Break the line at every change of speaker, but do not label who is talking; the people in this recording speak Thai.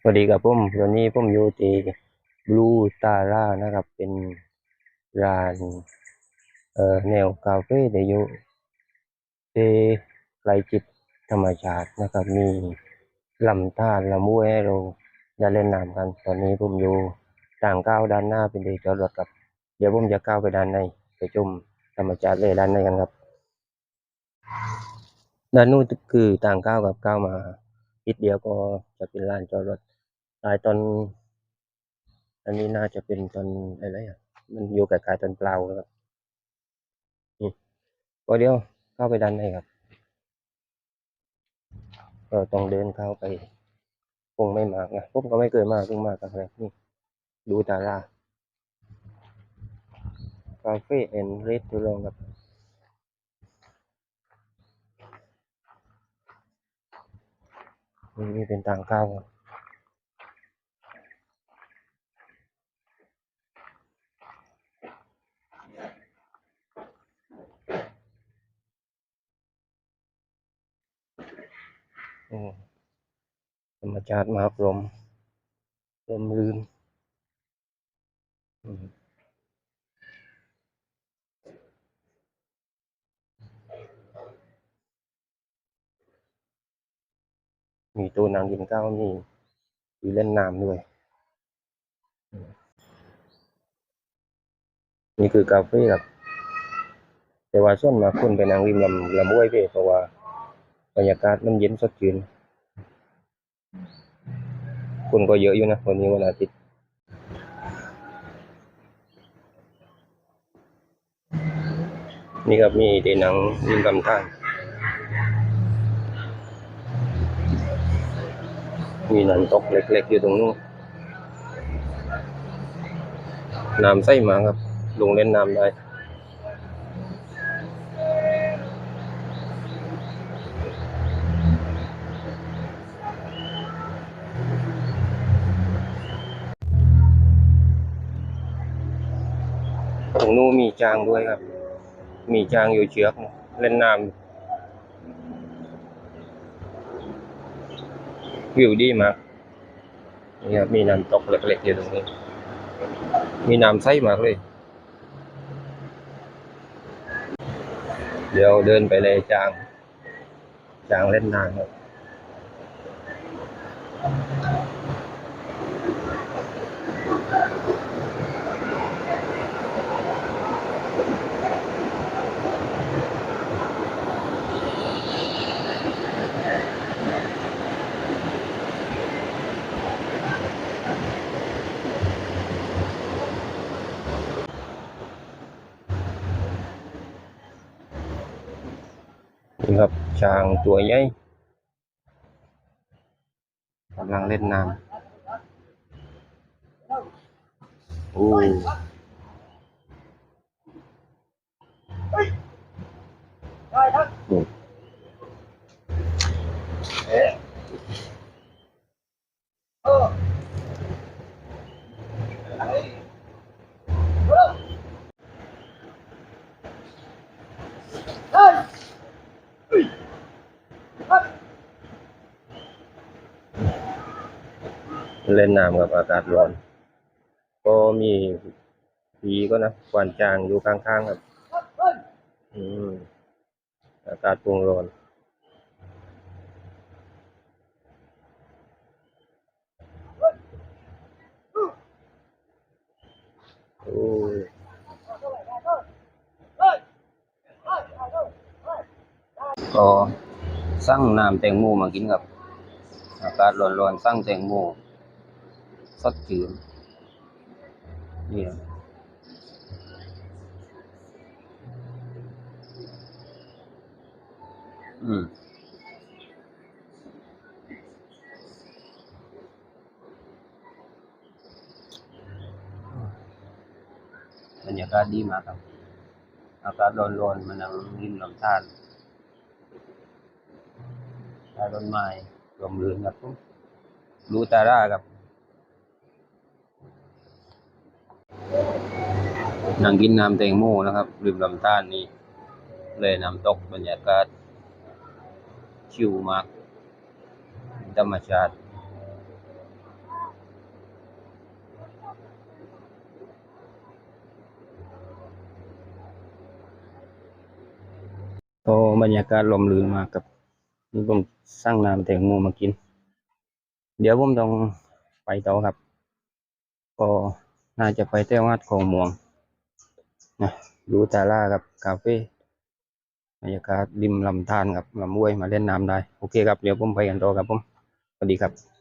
สวัสดีครับผมวันนี้ผมอยู่ที่บลูตาร่านะครับ เป็นร้านเอ่อแนวคาเฟ่แต่อยู่ที่ใกล้จิตธรรมชาตินะครับ มีลำธารลำห้วยให้เราได้เล่นน้ำกัน ตอนนี้ผมอยู่ทางก้าวด้านหน้าเป็นที่จอดรถครับ เดี๋ยวผมจะก้าวไปด้านในไปชมธรรมชาติเลยด้านในกันครับด้านนู้นคือทางก้าวกับก้าวมา ดเดียวก็จะเป็นลานจอดรถตายตอน อันนี้น่าจะเป็นตอนอะไรอะ มันอยู่กับกายตอนเปล่าครับนี่ก็เดี๋ยวเข้าไปด้านในครับก็ต้องเดินเข้าไปคงไม่มากนะผมก็ไม่เคยมาเพิ่งมาครั้งแรกนี่ดูตาลาคาเฟ่แอนด์รีสอร์ทครับ นี่นี่เป็นทางเข้าครับโอ้ธรรมชาติมากลมลมลื่น มีตัวนางกินข้าวมีมีเล่นน้ำด้วย นี่คือกาเฟ่ครับ แต่ว่าส่วนมากคนไปนั่งริมลำลำห้วยเพ่เพราะว่าบรรยากาศมันเย็นสดชื่นคนก็เยอะอยู่นะวันนี้วันอาทิตย์นี่ครับมีที่หนังริมลำธาร มีนันตกเล็กๆอยู่ตรงนู้นน้ำใสมาครับ ลงเล่นน้ำได้ตรงนู้นมีจางด้วยครับ มีจางอยู่เชือกนะเล่นน้ำ วิวดีมากนี่ครับมีน้ำตกเล็กๆอยู่ตรงนี้ มีน้ำใสมากเลย เดี๋ยวเดินไปเลยจาง จางเล่นน้ำครับ นี่ครับช้างตัวใหญ่ เล่นน้ำกับอากาศร้อน ก็มีผีก็นะควันจางอยู่ข้างๆครับ อืมอากาศปรุงร้อนโอ้ก็สั่งน้ำแตงโมมากินครับ อากาศร้อนๆสั่งแตงโม สดชื่นนี่ครับอืมบรรยากาศดีมากค นั่งกินน้ำแตงโมนะครับริมลำต้านนี้ เลยน้ำตกบรรยากาศ ชิวมาก ธรรมชาติโอบรรยากาศลมลื่นมากครับนี่ผมสร้างน้ำแตงโมมากิน เดี๋ยวผมต้องไปต่อครับ ก็น่าจะไปเที่ยววัดของหมวง นะดูตาล่าครับคาเฟ่บรรยากาศริมลำธารครับลำห้วยมาเล่นน้ำได้ โอเคครับ เดี๋ยวผมไปกันต่อครับผมสวัสดีครับ